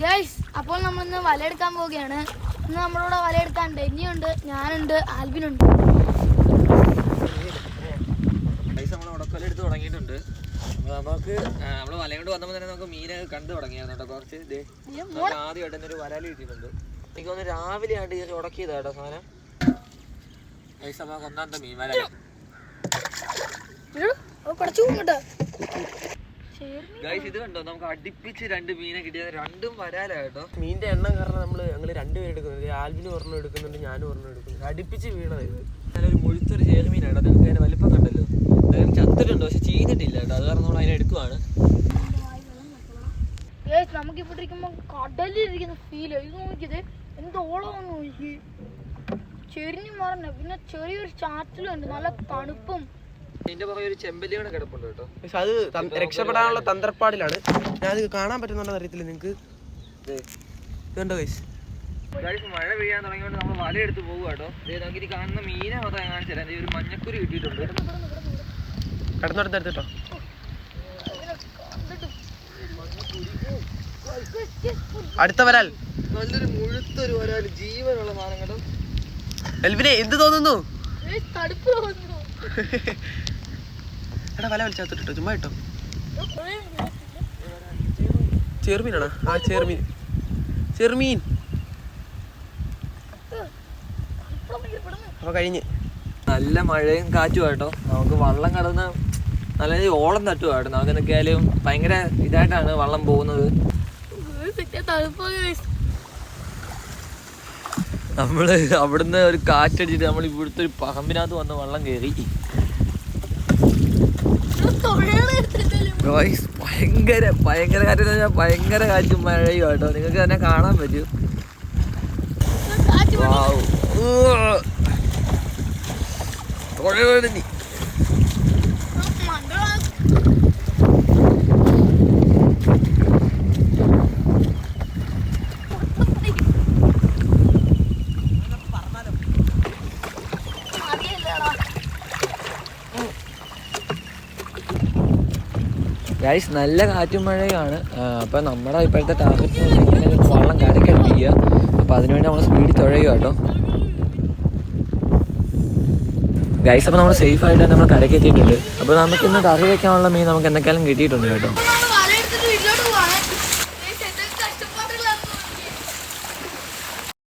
ഇന്ന് വലയെടുക്കാൻ പോവുകയാണ്. ഇന്ന് നമ്മളോട് വലയെടുക്കാൻ ഡെന്നിയുണ്ട് ഞാനുണ്ട് ആൽബിനുണ്ട്. പൈസ നമ്മൾ ഉടക്കൊല എടുത്ത് തുടങ്ങിയിട്ടുണ്ട്. അപ്പോൾ നമുക്ക് നമ്മൾ വല വന്നപ്പോൾ തന്നെ നമുക്ക് മീനൊക്കെ കണ്ടു തുടങ്ങിയായിരുന്നു കേട്ടോ. കുറച്ച് ദേ നമുക്ക് ആദ്യമായിട്ട് തന്നെ ഒരു വരാൽ കിട്ടിയിട്ടുണ്ട്. എനിക്ക് തോന്നുന്നു രാവിലെ ആയിട്ട് കയറി ഉടക്കിയതാ കേട്ടോ സാധനം. പൈസ നമുക്ക് ഒന്നാമത്തെ മീൻ വരാ കുറച്ചു കേട്ടോ ഗൈസ് ഇത് കണ്ടോ? നമുക്ക് അടുപ്പിച്ച് രണ്ട് മീനെ കിട്ടിയത് രണ്ടും വരാല കേട്ടോ. മീനിന്റെ എണ്ണം കാരണം നമ്മൾ ഞങ്ങൾ രണ്ടുപേരും എടുക്കുന്നുണ്ട് ആൽബിന് ഒരെണ്ണം എടുക്കുന്നുണ്ട് ഞാനും ഒരെണ്ണം എടുക്കുന്നുണ്ട്. അടുപ്പിച്ച് വീണത് ഇത്. നല്ലൊരു മുഴുത്തൊരു ചേറുമീനാണ് കേട്ടോ നിങ്ങൾക്ക് അതിന്റെ വലിപ്പം കണ്ടല്ലോ. അതായത് ചത്തിട്ടുണ്ട് പക്ഷെ ചെയ്തിട്ടില്ല കേട്ടോ. അത് കാരണം നമ്മൾ അതിനെ എടുക്കുവാണ്. നമുക്ക് ഇവിടെ ഇരിക്കുമ്പോൾ കടലിലിരിക്കുന്ന ഫീൽ ഇത് നോക്കിയത് എന്തോളം നോക്കി ചെരിഞ്ഞു മാറണ്ട പിന്നെ ചെറിയൊരു ചാറ്റലും ഉണ്ട് നല്ല തണുപ്പും ഇതിന്റെ പുറകെ ഒരു ചെമ്പല്ലി കൂടെ കിടപ്പുണ്ട് കേട്ടോ. പക്ഷെ അത് തൻ- രക്ഷപ്പെടാനുള്ള തന്ത്രപ്പാടിലാണ്. ഞാൻ അത് കാണാൻ പറ്റുന്നുണ്ടോ അറിയത്തില്ല നിങ്ങക്ക്. ദേ. ഇതുണ്ടോ ഗൈസ് ഗൈസ് മഴ പെയ്യാൻ തുടങ്ങിയോണ്ട് നമ്മൾ വല എടുത്ത് പോകുക കേട്ടോ. ദേ നമുക്ക് ഇനി കാണുന്ന മീനെ മാത്രം ഞാൻ കാണിച്ചു തരാം. ദേ ഒരു മഞ്ഞക്കുരു കിട്ടിയിട്ടുണ്ട്. കടന്നെടുത്ത് അടുത്ത വരാൽ. നല്ലൊരു മുഴുത്തൊരു ഒരാൾ ജീവനുള്ള സാധനം കേട്ടോ. എൽവിനെ എന്ത് തോന്നുന്നു? ഏയ് തണുപ്പ് തോന്നുന്നു. എടാ വല വലിച്ചാത്തിട്ടോ ചുമ്മാ ഇട്ടോ. ചെറുമീനാണോ? ആ ചെറുമീൻ. ചെറുമീൻ. അപ്പൊ കഴിഞ്ഞ്. നല്ല മഴയും കാറ്റും ആട്ടോ. നമുക്ക് വള്ളം കടന്ന് നല്ല രീതി ഓളം തട്ടുക കേട്ടോ നമുക്ക് എന്തൊക്കെയാലും ഭയങ്കര ഇതായിട്ടാണ് വള്ളം പോകുന്നത്. തണുപ്പ് നമ്മൾ അവിടുന്ന് ഒരു കാറ്റടിച്ചിട്ട് നമ്മൾ ഇവിടുത്തെ ഒരു പറമ്പിനകത്ത് വന്ന് വെള്ളം കയറി ഗോയ്സ് ഭയങ്കര ഭയങ്കര കാറ്റ് പറഞ്ഞാൽ ഭയങ്കര കാറ്റ് മഴയും കേട്ടോ നിങ്ങൾക്ക് തന്നെ കാണാൻ പറ്റും. തൊഴി. ഗൈസ് നല്ല കാറ്റും മഴയാണ് അപ്പോൾ നമ്മുടെ ഇപ്പോഴത്തെ ടാർഗറ്റ് എങ്ങനെ വള്ളം കരക്കടിപ്പിക്കുക അപ്പോൾ അതിനുവേണ്ടി നമ്മൾ സ്പീഡ് തുഴയുക കേട്ടോ ഗൈസ് അപ്പോൾ നമ്മൾ സേഫ് ആയിട്ട് നമ്മൾ കരക്കെത്തിയിട്ടുണ്ട് അപ്പോൾ നമുക്ക് ഇന്ന് കറി വയ്ക്കാനുള്ള മീൻ നമുക്ക് എന്തൊക്കെയാലും കിട്ടിയിട്ടുണ്ട് കേട്ടോ.